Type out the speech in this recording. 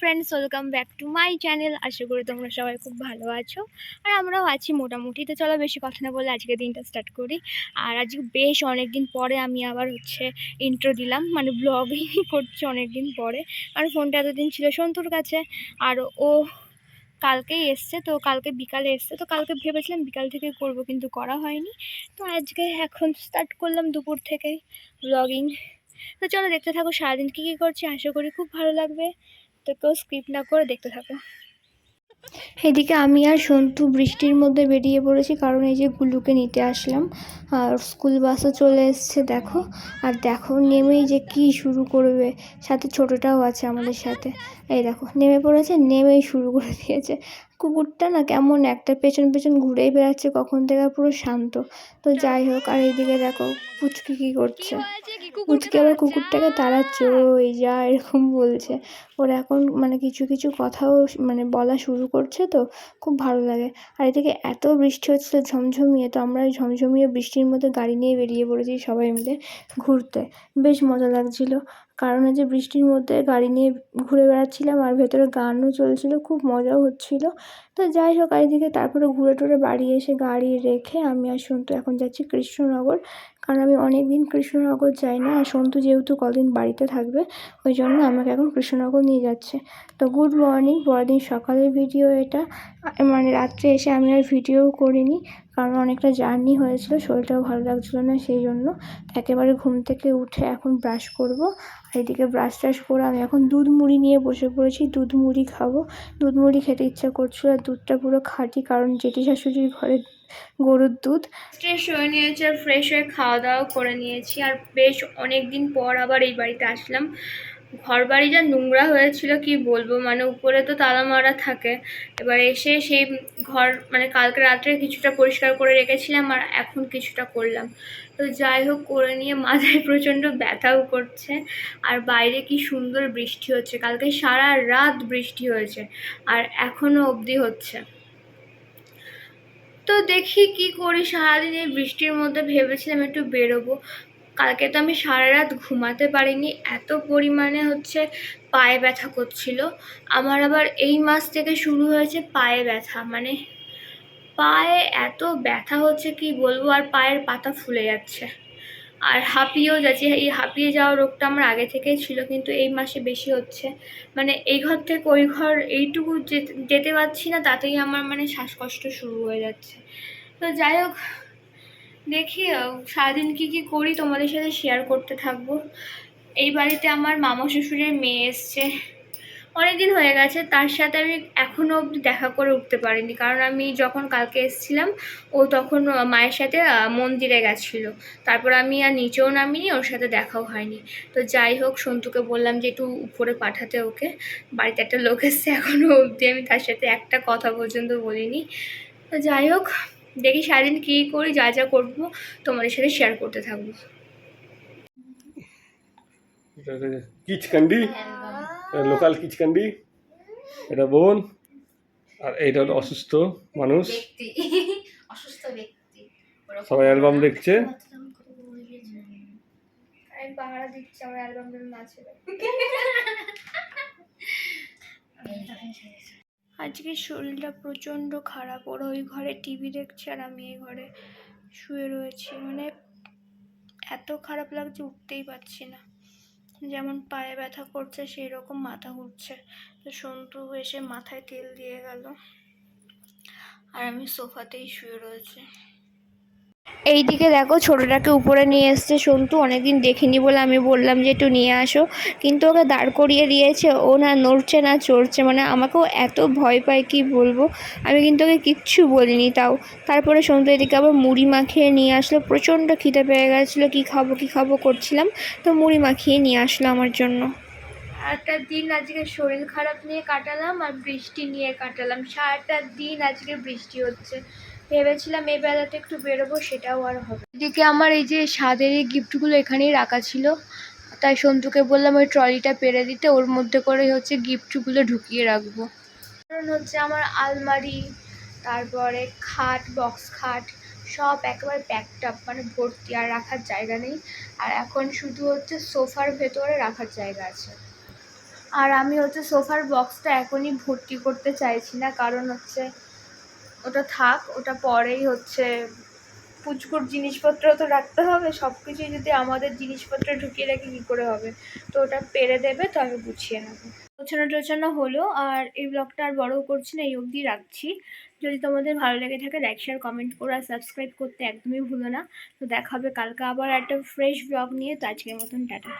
Friends welcome back to my channel আশা করি তোমরা সবাই খুব ভালো আছো। আর আমরাও আছি মোটামুটি। তো চলো বেশি কথা না বলে আজকে দিনটা স্টার্ট করি। আর আজকে বেশ অনেক দিন পরে আমি আবার হচ্ছে ইন্ট্রো দিলাম। মানে ব্লগিং করছি অনেক দিন পরে। আর ফোনটা এতদিন ছিল সন্তুর কাছে। আর ও কালকেই এসছে, তো কালকে বিকালে এসছে, তো কালকে ভেবেছিলাম বিকাল থেকে করব, কিন্তু করা হয়নি। তো আজকে এখন স্টার্ট করলাম দুপুর থেকে ব্লগিং তো চলো দেখতে থাকো, সারাদিন কী কী করছি, আশা করি খুব ভালো লাগবে। তো কেউ স্কিপ না করে দেখতে থাকো। এদিকে আমি আর সন্তু বৃষ্টির মধ্যে বেরিয়ে পড়েছি, কারণ এই যে গুলুকে নিতে আসলাম। আর স্কুল বাসও চলে এসছে, দেখো। আর দেখো, নেমেই যে কি শুরু করবে, সাথে ছোটটাও আছে আমাদের সাথে। এই দেখো, নেমে পড়েছে, নেমেই শুরু করে দিয়েছে। কুকুরটা না কেমন একটা পেছন পেছন ঘুরেই বেড়াচ্ছে, কখন থেকে পুরো শান্ত। তো যাই হোক, আর এইদিকে দেখো পুচকি কী করছে। পুচকি আবার কুকুরটাকে তাড়াচ্ছে, ওই যা এরকম বলছে। ওর এখন মানে কিছু কিছু কথাও মানে বলা শুরু করছে তো, খুব ভালো লাগে। আর এদিকে এত বৃষ্টি হচ্ছিল ঝমঝমিয়ে, তো আমরা ঝমঝমিয়ে বৃষ্টির মধ্যে গাড়ি নিয়ে বেরিয়ে পড়েছি সবাই মিলে ঘুরতে। বেশ মজা লাগছিল। কারণ হচ্ছে বৃষ্টির মধ্যে গাড়ি নিয়ে ঘুরে বেড়াচ্ছিলাম আর ভেতরে গানও চলছিল, খুব মজাও হচ্ছিল। তো যাই হোক এদিকে তারপরে ঘুরে টুরে বাড়ি এসে গাড়ি রেখে আমি আর সন্তু এখন যাচ্ছি কৃষ্ণনগর। কারণ আমি অনেক দিন কৃষ্ণনগর যাই না, আর সন্তু যেহেতু কদিন বাড়িতে থাকবে, ওই জন্য আমাকে এখন কৃষ্ণনগর নিয়ে যাচ্ছে। তো গুড মর্নিং পরের দিন সকালের ভিডিও এটা। মানে রাত্রে এসে আমি আর ভিডিও করিনি। কারণ অনেকটা জার্নি হয়েছিল, শরীরটাও ভালো লাগছিল না, সেই জন্য একেবারে ঘুম থেকে উঠে এখন ব্রাশ করব। আর এদিকে ব্রাশ ট্রাশ করে আমি এখন দুধ মুড়ি নিয়ে বসে পড়েছি, দুধ মুড়ি খাব। দুধ মুড়ি খেতে ইচ্ছা করছিল, আর দুধটা পুরো খাঁটি, কারণ জেঠি শাশুড়ির ঘরে গরুর দুধ। ফ্রেশ হয়ে নিয়েছি, আর ফ্রেশ হয়ে খাওয়া দাওয়া করে নিয়েছি, আর বেশ অনেক দিন পর আবার এই বাড়িতে আসলাম। ঘর বাড়ি যা নোংরা হয়েছিল, কি বলব? মানে উপরে তো তালা মারা থাকে। এবার এসে সেই ঘর মানে কালকে রাত্রে কিছুটা পরিষ্কার করে রেখেছিলাম আর এখন কিছুটা করলাম। তো যাই হোক, করে নিয়ে মাথায় প্রচণ্ড ব্যথাও করছে। আর বাইরে কি সুন্দর বৃষ্টি হচ্ছে। কালকে সারা রাত বৃষ্টি হয়েছে আর এখনও অবধি হচ্ছে। তো দেখি কি করি? সারাদিন এই বৃষ্টির মধ্যে ভেবেছিলাম একটু বেরোবো। কালকে তো আমি সারা রাত ঘুমাতে পারিনি, এত পরিমাণে হচ্ছে পায়ে ব্যথা করছিল। আমার আবার এই মাস থেকে শুরু হয়েছে পায়ে ব্যথা মানে পায়ে এত ব্যথা হচ্ছে কি বলব, আর পায়ের পাতা ফুলে যাচ্ছে। আর হাঁপিয়েও যাচ্ছে, এই হাঁপিয়ে যাওয়া রোগটা আমার আগে থেকেই ছিল, কিন্তু এই মাসে বেশি হচ্ছে। মানে এই ঘর থেকে ওই ঘর এইটুকু যেতে পারছি না, তাতেই আমার মানে শ্বাসকষ্ট শুরু হয়ে যাচ্ছে। তো যাই হোক দেখি সারাদিন কী কী করি তোমাদের সাথে শেয়ার করতে থাকব। এই বাড়িতে আমার মামা শ্বশুরের মেয়ে এসছে। অনেক দিন হয়ে গেছে, তার সাথে আমি এখনও অবধি দেখা করে উঠতে পারিনি। কারণ আমি যখন কালকে এসেছিলাম, ও তখন মায়ের সাথে মন্দিরে গেছিল। তারপর আমি আর নিচেও নামিনি, ওর সাথে দেখাও হয়নি। তো যাই হোক, সন্তুকে বললাম যে একটু উপরে পাঠাতে ওকে। বাড়িতে একটা লোক এসছে এখনও অবধি, আমি তার সাথে একটা কথা পর্যন্ত বলিনি। তো যাই হোক দেখি সারাদিন কী করি যা যা করব তোমাদের সাথে শেয়ার করতে থাকব। কিচকান্ডি? লোকাল কিচকান্ডি? এটা বোন? আর এইটা হলো অসুস্থ মানুষ। অসুস্থ ব্যক্তি। সবাই অ্যালবাম দেখছে? আমি পাহারা দিচ্ছি আমার অ্যালবাম যেন না ছিল আজকে শরীরটা প্রচণ্ড খারাপ। ওর ওই ঘরে টিভি দেখছে আর আমি এই ঘরে শুয়ে রয়েছি। মানে এত খারাপ লাগছে, উঠতেই পারছি না। যেমন পায়ে ব্যথা করছে সেই রকম মাথা ঘুরছে। তো সন্তু এসে মাথায় তেল দিয়ে গেল। আর আমি সোফাতেই শুয়ে রয়েছি। এইদিকে দেখো ছোটোটাকে উপরে নিয়ে এসছে সন্তু, অনেকদিন দেখিনি বলে আমি বললাম যে একটু নিয়ে আসো। কিন্তু ওকে দাঁড় করিয়ে দিয়েছে, ও না নড়ছে না চড়ছে মানে আমাকেও এত ভয় পায়, কি বলব? আমি কিন্তু ওকে কিচ্ছু বলিনি তাও। তারপরে সন্তু এদিকে আবার মুড়ি মাখিয়ে নিয়ে আসলো, প্রচণ্ড খিদে পেয়ে গেছিল, কী খাব কী খাব করছিলাম, তো মুড়ি মাখিয়ে নিয়ে আসলো আমার জন্য। একটা দিন আজকে শরীর খারাপ নিয়ে কাটালাম আর বৃষ্টি নিয়ে কাটালাম। সারাটা দিন আজকে বৃষ্টি হচ্ছে। ভেবেছিলাম এই বেলাতে একটু বেরোবো, সেটাও আর হবে এদিকে আমার এই যে স্বাদের এই গিফটগুলো এখানেই রাখা ছিল। তাই সন্তুকে বললাম ওই ট্রলিটা পেরে দিতে, ওর মধ্যে করে হচ্ছে গিফটগুলো ঢুকিয়ে রাখব। কারণ হচ্ছে আমার আলমারি, তারপরে খাট বক্স খাট, সব একেবারে প্যাকড আপ মানে ভর্তি, আর রাখার জায়গা নেই। আর এখন শুধু হচ্ছে সোফার ভেতরে রাখার জায়গা আছে। আর আমি হচ্ছে সোফার বক্সটা এখনই ভর্তি করতে চাইছি না, কারণ হচ্ছে ওটা থাক, ওটা পরেই হচ্ছে পুচকুর জিনিসপত্র তো রাখতে হবে সব কিছুই যদি আমাদের জিনিসপত্র ঢুকিয়ে রাখি কী করে হবে? তো ওটা পেরে দেবে, তো আমি গুছিয়ে নেব। গোছানো টোছানো হলো, আর এই ব্লগটা আর বড় করছি না, এই অবধি রাখছি। যদি তোমাদের ভালো লেগে থাকে লাইক শেয়ার কমেন্ট করো, আর সাবস্ক্রাইব করতে একদমই ভুলো না। তো দেখা হবে কালকে আবার একটা ফ্রেশ ব্লগ নিয়ে, তো আজকের মতন, টাটা।